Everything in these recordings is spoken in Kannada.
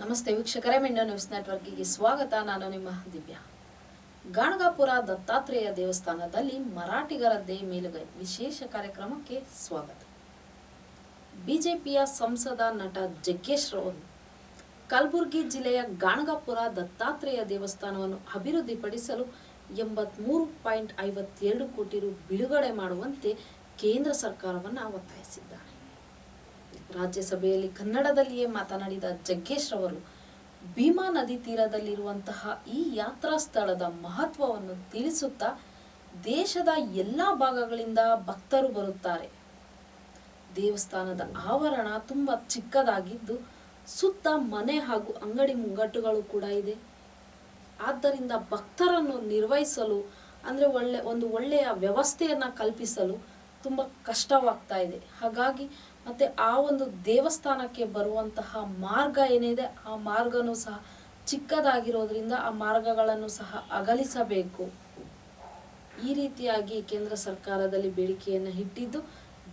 ನಮಸ್ತೆ ವೀಕ್ಷಕರೇ, ಮಿಂಡೋ ನ್ಯೂಸ್ ನೆಟ್ವರ್ಕಿಗೆ ಸ್ವಾಗತ. ನಾನು ನಿಮ್ಮ ದಿವ್ಯಾ. ಗಾಣಗಾಪುರ ದತ್ತಾತ್ರೇಯ ದೇವಸ್ಥಾನದಲ್ಲಿ ಮರಾಠಿಗರದ್ದೇ ಮೇಲುಗೈ ವಿಶೇಷ ಕಾರ್ಯಕ್ರಮಕ್ಕೆ ಸ್ವಾಗತ. ಬಿಜೆಪಿಯ ಸಂಸದ ನಟ ಜಗ್ಗೇಶ್ ರವರು ಕಲಬುರಗಿ ಜಿಲ್ಲೆಯ ಗಾಣಗಾಪುರ ದತ್ತಾತ್ರೇಯ ದೇವಸ್ಥಾನವನ್ನು ಅಭಿವೃದ್ಧಿಪಡಿಸಲು ಎಂಬತ್ಮೂರು ಪಾಯಿಂಟ್ ಐವತ್ತೆರಡು ಕೋಟಿ ರು ಬಿಡುಗಡೆ ಮಾಡುವಂತೆ ಕೇಂದ್ರ ಸರ್ಕಾರವನ್ನು ಒತ್ತಾಯಿಸಿದ್ದಾರೆ. ರಾಜ್ಯಸಭೆಯಲ್ಲಿ ಕನ್ನಡದಲ್ಲಿಯೇ ಮಾತನಾಡಿದ ಜಗ್ಗೇಶ್ ರವರು, ಭೀಮಾ ನದಿ ತೀರದಲ್ಲಿರುವಂತಹ ಈ ಯಾತ್ರಾ ಸ್ಥಳದ ಮಹತ್ವವನ್ನು ತಿಳಿಸುತ್ತಾ ದೇಶದ ಎಲ್ಲ ಭಾಗಗಳಿಂದ ಭಕ್ತರು ಬರುತ್ತಾರೆ. ದೇವಸ್ಥಾನದ ಆವರಣ ತುಂಬ ಚಿಕ್ಕದಾಗಿದ್ದು ಸುತ್ತ ಮನೆ ಹಾಗೂ ಅಂಗಡಿ ಮುಂಗಟ್ಟುಗಳು ಕೂಡ ಇದೆ. ಆದ್ದರಿಂದ ಭಕ್ತರನ್ನು ನಿರ್ವಹಿಸಲು ಅಂದರೆ ಒಳ್ಳೆ, ಒಂದು ಒಳ್ಳೆಯ ವ್ಯವಸ್ಥೆಯನ್ನು ಕಲ್ಪಿಸಲು ತುಂಬ ಕಷ್ಟವಾಗ್ತಾ ಇದೆ. ಹಾಗಾಗಿ ಮತ್ತೆ ಆ ಒಂದು ದೇವಸ್ಥಾನಕ್ಕೆ ಬರುವಂತಹ ಮಾರ್ಗ ಏನಿದೆ, ಆ ಮಾರ್ಗನೂ ಸಹ ಚಿಕ್ಕದಾಗಿರೋದ್ರಿಂದ ಆ ಮಾರ್ಗಗಳನ್ನು ಸಹ ಅಗಲಿಸಬೇಕು. ಈ ರೀತಿಯಾಗಿ ಕೇಂದ್ರ ಸರ್ಕಾರದಲ್ಲಿ ಬೇಡಿಕೆಯನ್ನು ಇಟ್ಟಿದ್ದು,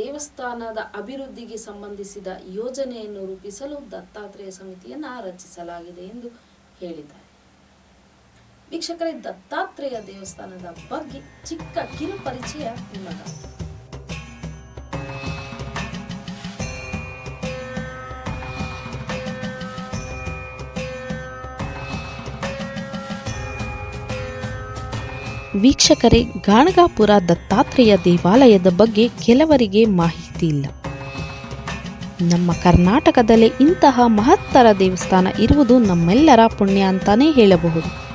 ದೇವಸ್ಥಾನದ ಅಭಿವೃದ್ಧಿಗೆ ಸಂಬಂಧಿಸಿದ ಯೋಜನೆಯನ್ನು ರೂಪಿಸಲು ದತ್ತಾತ್ರೇಯ ಸಮಿತಿಯನ್ನು ರಚಿಸಲಾಗಿದೆ ಎಂದು ಹೇಳಿದ್ದಾರೆ. ವೀಕ್ಷಕರೇ, ದತ್ತಾತ್ರೇಯ ದೇವಸ್ಥಾನದ ಬಗ್ಗೆ ಚಿಕ್ಕ ಕಿರು ಪರಿಚಯ ನಿಮಗಾಗಿ ವೀಕ್ಷಕರೇ, ಗಾಣಗಾಪುರ ದತ್ತಾತ್ರೇಯ ದೇವಾಲಯದ ಬಗ್ಗೆ ಕೆಲವರಿಗೆ ಮಾಹಿತಿ ಇಲ್ಲ. ನಮ್ಮ ಕರ್ನಾಟಕದಲ್ಲೇ ಇಂತಹ ಮಹತ್ತರ ದೇವಸ್ಥಾನ ಇರುವುದು ನಮ್ಮೆಲ್ಲರ ಪುಣ್ಯ ಅಂತಾನೇ ಹೇಳಬಹುದು.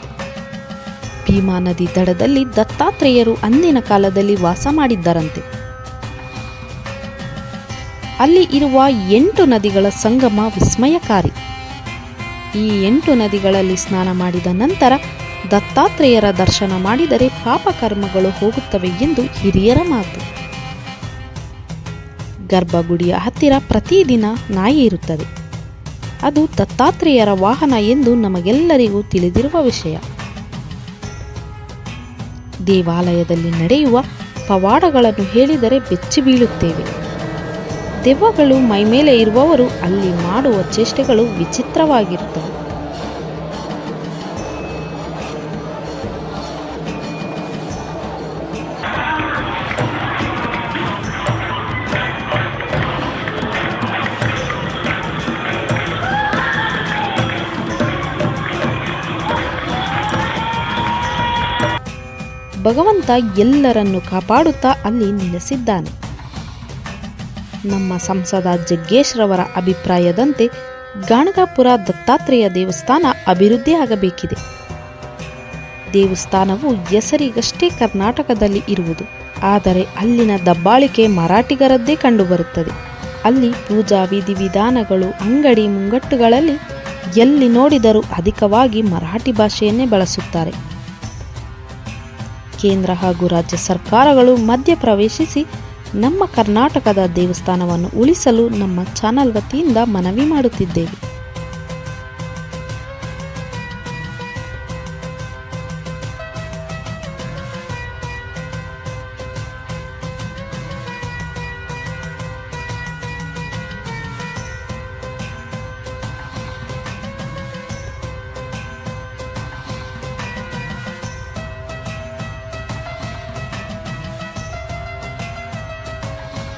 ಭೀಮಾ ನದಿ ದಡದಲ್ಲಿ ದತ್ತಾತ್ರೇಯರು ಅಂದಿನ ಕಾಲದಲ್ಲಿ ವಾಸ ಮಾಡಿದ್ದರಂತೆ. ಅಲ್ಲಿ ಇರುವ ಎಂಟು ನದಿಗಳ ಸಂಗಮ ವಿಸ್ಮಯಕಾರಿ. ಈ ಎಂಟು ನದಿಗಳಲ್ಲಿ ಸ್ನಾನ ಮಾಡಿದ ನಂತರ ದತ್ತಾತ್ರೇಯರ ದರ್ಶನ ಮಾಡಿದರೆ ಪಾಪಕರ್ಮಗಳು ಹೋಗುತ್ತವೆ ಎಂದು ಹಿರಿಯರ ಮಾತು. ಗರ್ಭಗುಡಿಯ ಹತ್ತಿರ ಪ್ರತಿದಿನ ನಾಯಿ ಇರುತ್ತದೆ. ಅದು ದತ್ತಾತ್ರೇಯರ ವಾಹನ ಎಂದು ನಮಗೆಲ್ಲರಿಗೂ ತಿಳಿದಿರುವ ವಿಷಯ. ದೇವಾಲಯದಲ್ಲಿ ನಡೆಯುವ ಪವಾಡಗಳನ್ನು ಹೇಳಿದರೆ ಬೆಚ್ಚಿ ಬೀಳುತ್ತೇವೆ. ದೆವ್ವಗಳು ಮೈಮೇಲೆ ಇರುವವರು ಅಲ್ಲಿ ಮಾಡುವ ಚೇಷ್ಟೆಗಳು ವಿಚಿತ್ರವಾಗಿರುತ್ತವೆ. ಭಗವಂತ ಎಲ್ಲರನ್ನು ಕಾಪಾಡುತ್ತಾ ಅಲ್ಲಿ ನೆಲೆಸಿದ್ದಾನೆ. ನಮ್ಮ ಸಂಸದ ಜಗ್ಗೇಶ್ರವರ ಅಭಿಪ್ರಾಯದಂತೆ ಗಾಣಗಾಪುರ ದತ್ತಾತ್ರೇಯ ದೇವಸ್ಥಾನ ಅಭಿವೃದ್ಧಿಯಾಗಬೇಕಿದೆ ದೇವಸ್ಥಾನವು ಹೆಸರಿಗಷ್ಟೇ ಕರ್ನಾಟಕದಲ್ಲಿ ಇರುವುದು, ಆದರೆ ಅಲ್ಲಿನ ದಬ್ಬಾಳಿಕೆ ಮರಾಠಿಗರದ್ದೇ ಕಂಡುಬರುತ್ತದೆ. ಅಲ್ಲಿ ಪೂಜಾ ವಿಧಿವಿಧಾನಗಳು, ಅಂಗಡಿ ಮುಂಗಟ್ಟುಗಳಲ್ಲಿ ಎಲ್ಲಿ ನೋಡಿದರೂ ಅಧಿಕವಾಗಿ ಮರಾಠಿ ಭಾಷೆಯನ್ನೇ ಬಳಸುತ್ತಾರೆ. ಕೇಂದ್ರ ಹಾಗೂ ರಾಜ್ಯ ಸರ್ಕಾರಗಳು ಮಧ್ಯಪ್ರವೇಶಿಸಿ ನಮ್ಮ ಕರ್ನಾಟಕದ ದೇವಸ್ಥಾನವನ್ನು ಉಳಿಸಲು ನಮ್ಮ ಚಾನಲ್ ವತಿಯಿಂದ ಮನವಿ ಮಾಡುತ್ತಿದ್ದೇವೆ.